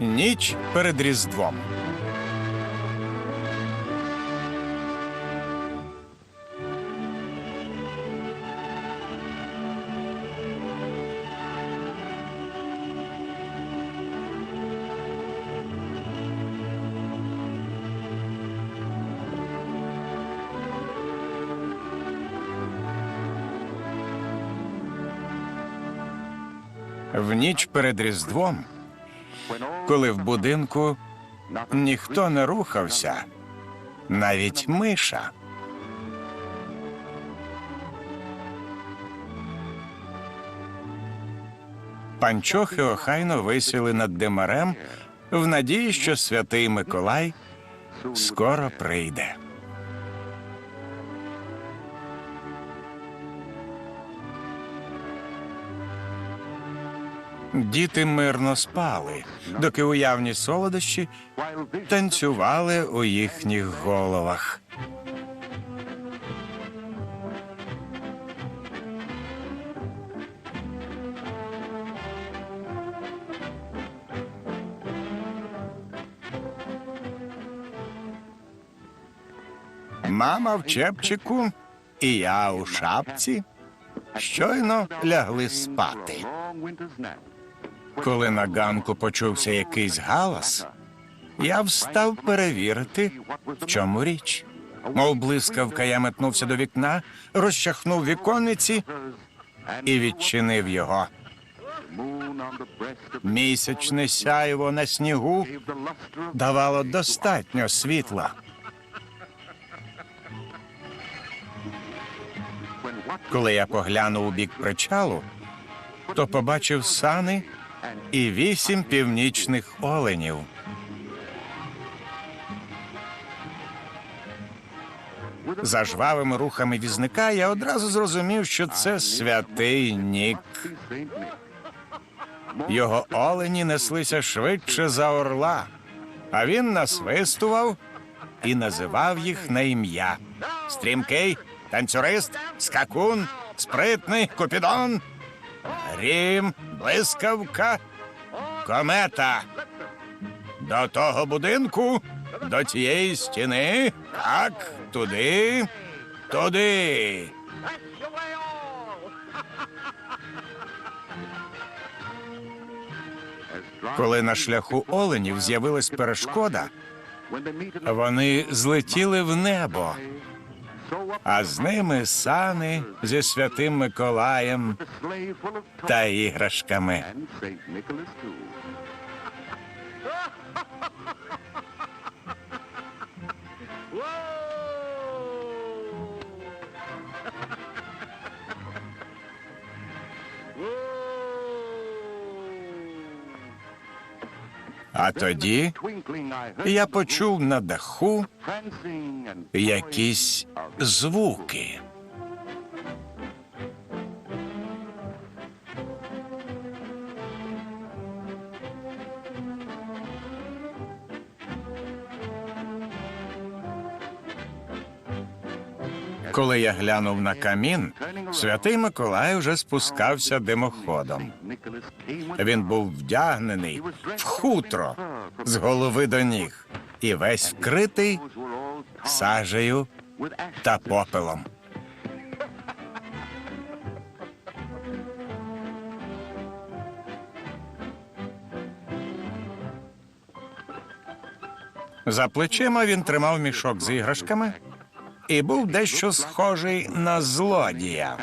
Ніч перед Різдвом. В ніч перед Різдвом, коли в будинку ніхто не рухався, навіть миша. Панчохи охайно висіли над димарем в надії, що святий Миколай скоро прийде. Діти мирно спали, доки уявні солодощі танцювали у їхніх головах. Мама в чепчику і я у шапці щойно лягли спати. Коли на ганку почувся якийсь галас, я встав перевірити, в чому річ. Мов блискавка, я метнувся до вікна, розчахнув віконниці і відчинив його. Місячне сяйво на снігу давало достатньо світла. Коли я поглянув у бік причалу, то побачив сани і вісім північних оленів. За жвавими рухами візника я одразу зрозумів, що це святий Нік. Його олені неслися швидше за орла, а він насвистував і називав їх на ім'я: Стрімкий, танцюрист, скакун, спритний, купідон, грім, блискавка, комета. До того будинку, до цієї стіни, так, туди, туди. Коли на шляху оленів з'явилась перешкода, вони злетіли в небо, а з ними сани зі святим Миколаєм та іграшками. А тоді я почув на даху якісь звуки. Коли я глянув на камін, святий Миколай вже спускався димоходом. Він був вдягнений в хутро з голови до ніг і весь вкритий сажею та попелом. За плечима він тримав мішок з іграшками і був дещо схожий на злодія.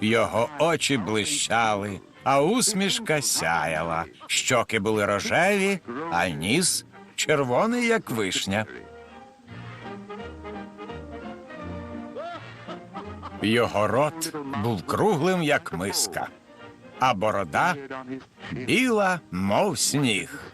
Його очі блищали, а усмішка сяяла. Щоки були рожеві, а ніс червоний, як вишня. Його рот був круглим, як миска, а борода біла, мов сніг.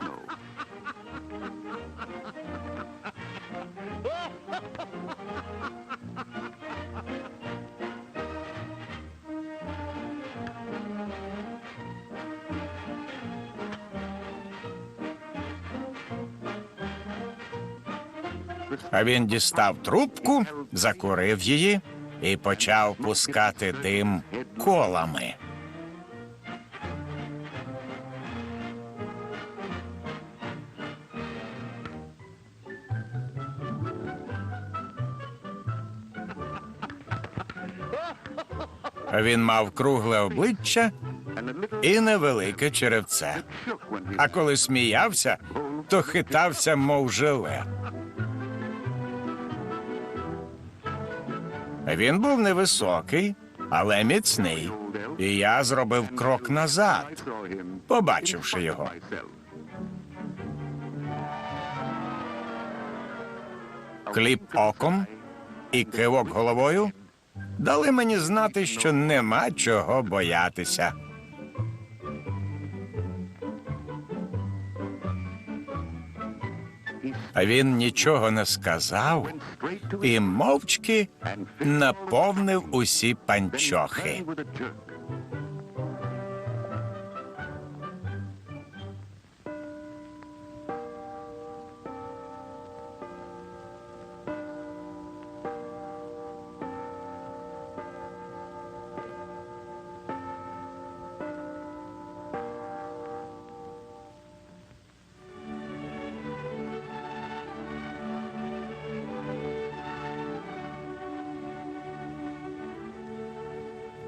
А він дістав трубку, закурив її і почав пускати дим колами. Він мав кругле обличчя і невелике черевце. А коли сміявся, то хитався, мов жиле. Він був невисокий, але міцний. І я зробив крок назад, побачивши його. Кліп оком і кивок головою дали мені знати, що нема чого боятися. Він нічого не сказав і мовчки наповнив усі панчохи.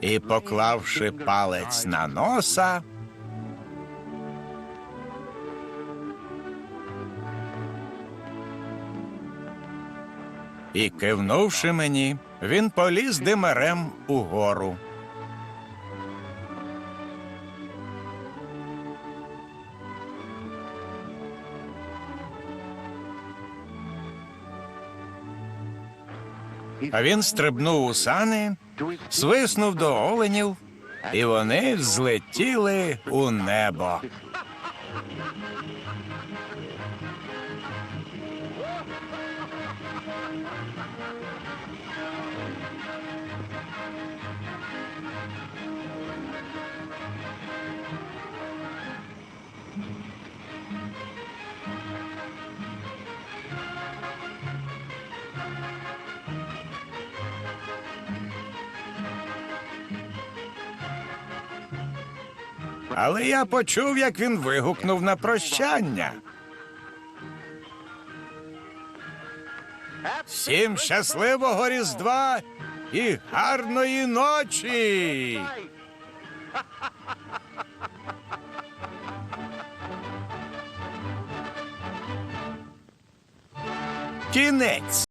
І, поклавши палець на носа, і кивнувши мені, він поліз димарем угору. А він стрибнув у сани, свиснув до оленів, і вони злетіли у небо. Але я почув, як він вигукнув на прощання. Всім щасливого Різдва і гарної ночі! Кінець.